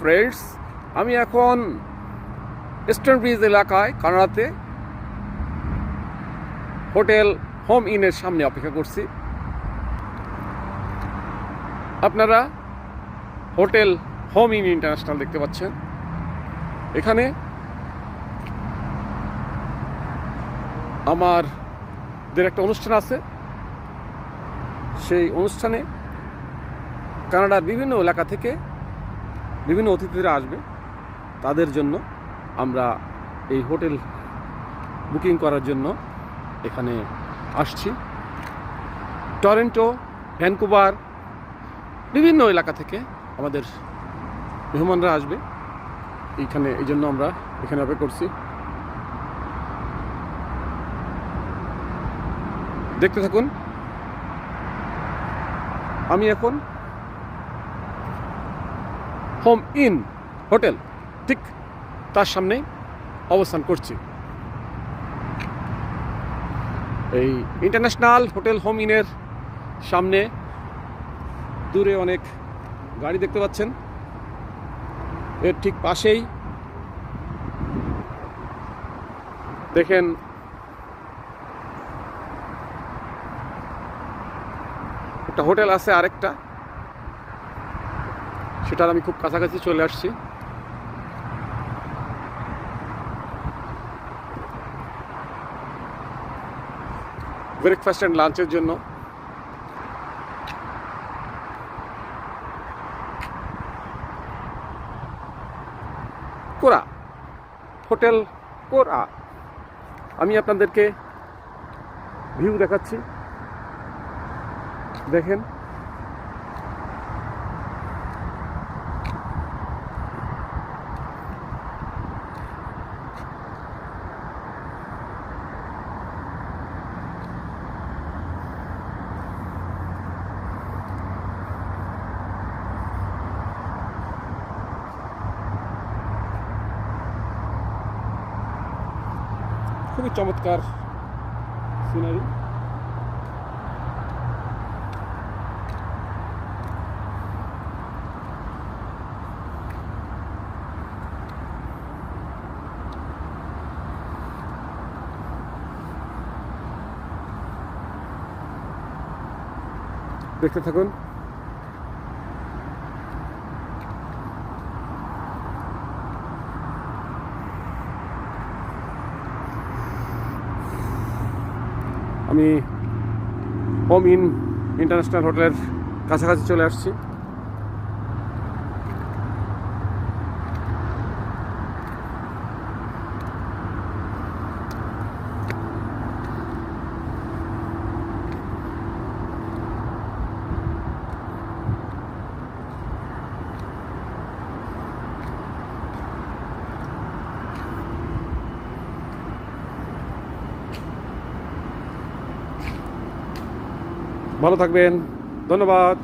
Friends আমি এখন eastern bridge এলাকায় কানাডাতে হোটেল হোম ইনের সামনে অপেক্ষা করছি। আপনারা হোটেল হোম ইন ইন্টারন্যাশনাল দেখতে পাচ্ছেন। এখানে আমার দের একটা অনুষ্ঠান আছে। সেই অনুষ্ঠানে কানাডার বিভিন্ন এলাকা থেকে বিভিন্ন অতিথিরা আসবে তাদের জন্য আমরা এই হোটেল বুকিং করার জন্য এখানে আসছি। টরেন্টো, ভ্যানকুভার, বিভিন্ন এলাকা থেকে আমাদের মেহমানরা আসবে। এইখানে এই জন্য আমরা এখানে অপেক্ষা করছি। দেখতে থাকুন। আমি এখন হোম ইন হোটেল, ঠিক তার সামনে অবস্থান করছি। এই ইন্টারন্যাশনাল হোটেল হোম ইনের সামনে দূরে অনেক গাড়ি দেখতে পাচ্ছেন। এর ঠিক পাশেই দেখেন একটা হোটেল আছে আরেকটা। সেটার আমি খুব কাছাকাছি চলে আসছি। ব্রেকফাস্ট অ্যান্ড লাঞ্চের জন্য। কোরা। হোটেল কোরা। আমি আপনাদেরকে ভিউ দেখাচ্ছি। দেখেন। খুবই চমৎকার সিনারি দেখতে থাকুন। আমি হোম ইন ইন্টারন্যাশনাল হোটেলের কাছাকাছি চলে আসছি। ভালো থাকবেন। ধন্যবাদ।